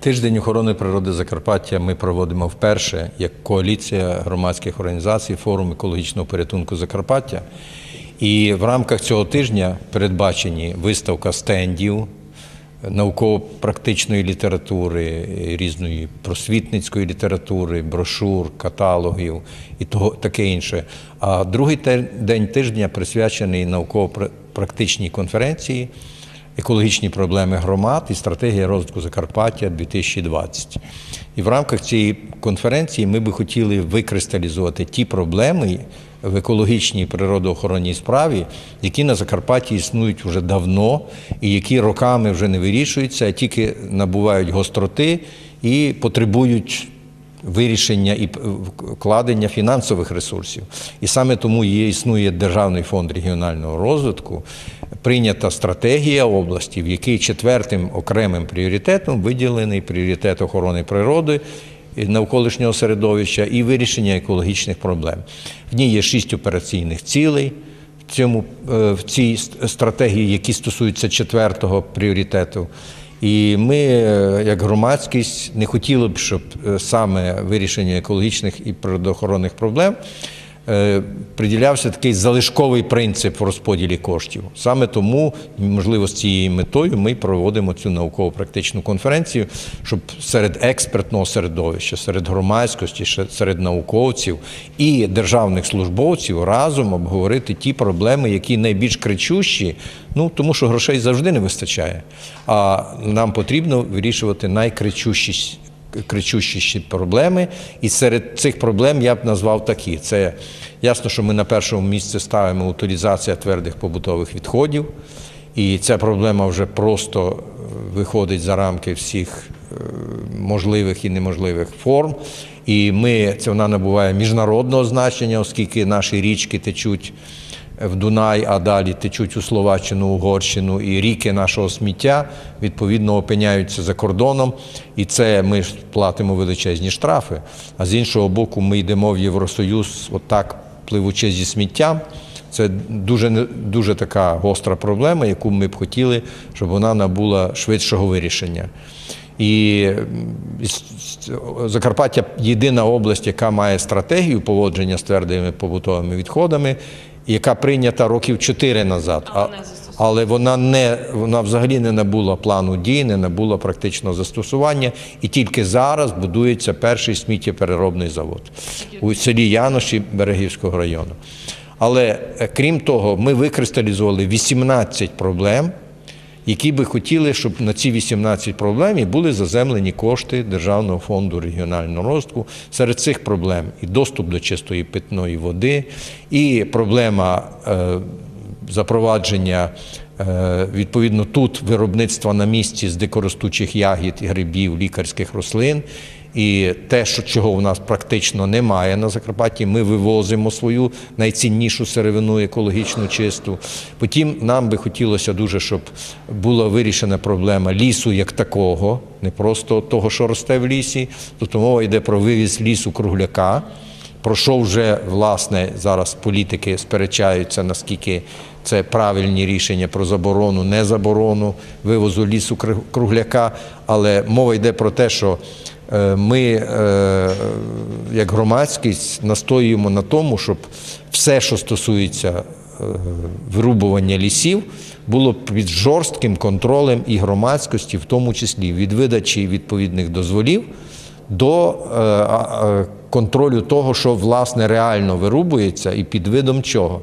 Тиждень охорони природи Закарпаття ми проводимо вперше як коаліція громадських організацій, форум екологічного порятунку Закарпаття. І в рамках цього тижня передбачені виставка стендів, науково-практичної літератури, різної просвітницької літератури, брошур, каталогів і того таке інше. А другий день тижня присвячений науково-практичній конференції екологічні проблеми громад і стратегія розвитку Закарпаття 2020. І в рамках цієї конференції ми би хотіли викристалізувати ті проблеми в екологічній природоохоронній справі, які на Закарпатті існують вже давно і які роками вже не вирішуються, а тільки набувають гостроти і потребують вирішення і вкладення фінансових ресурсів. І саме тому є, існує Державний фонд регіонального розвитку, прийнята стратегія області, в якій четвертим окремим пріоритетом виділений пріоритет охорони природи. Навколишнього середовища і вирішення екологічних проблем. В ній є шість операційних цілей в цьому е, в цій стратегії, які стосуються четвертого пріоритету. І ми, е, як громадськість, не хотіли б, щоб е, саме вирішення екологічних і природоохоронних проблем приділявся такий залишковий принцип в розподілі коштів. Саме тому, можливо, з цією метою ми проводимо цю науково-практичну конференцію, щоб серед експертного середовища, серед громадськості, серед науковців і державних службовців разом обговорити ті проблеми, які найбільш кричущі, ну тому що грошей завжди не вистачає. А нам потрібно вирішувати найкричущі кричущіші проблеми. І серед цих проблем я б назвав такі: це ясно, що ми на першому місці ставимо утилізація твердих побутових відходів. І ця проблема вже просто е, виходить за рамки всіх е, можливих і неможливих форм. І ми це вона набуває міжнародного значення, оскільки наші річки течуть в Дунай, а далі течуть у Словаччину, Угорщину, і ріки нашого сміття відповідно опиняються за кордоном. І це ми платимо величезні штрафи. А з іншого боку, ми йдемо в Євросоюз, отак пливучи зі сміттям. Це дуже дуже така гостра проблема, яку ми б хотіли, щоб вона набула швидшого вирішення. І Закарпаття єдина область, яка має стратегію поводження з твердими побутовими відходами, яка прийнята років чотири назад. а, але вона не вона взагалі не набула плану дій, не набула практичного застосування, і тільки зараз будується перший сміттєпереробний завод у селі Яноші Берегівського району. Але е, крім того, ми викристалізували 18 проблем, які би хотіли, щоб на ці 18 проблем були заземлені кошти Державного фонду регіонального розвитку. Серед цих проблем і доступ до чистої питної води, і проблема е, запровадження е, відповідно тут виробництва на місці з дикоростучих ягід і грибів, лікарських рослин. І те, що чого в нас практично немає на Закарпатті, ми вивозимо свою найціннішу сировину екологічну чисту. Потім нам би хотілося дуже, щоб була вирішена проблема лісу як такого, не просто того, що росте в лісі. Тобто мова йде про вивіз лісу кругляка. Про що вже власне зараз політики сперечаються, наскільки це правильні рішення про заборону, не заборону вивозу лісу кругляка. Але мова йде про те, що е, ми, е, як громадськість, настоюємо на тому, щоб все, що стосується е, вирубування лісів, було під жорстким контролем і громадськості, в тому числі від видачі відповідних дозволів до контролю того, що власне реально вирубується і під видом чого.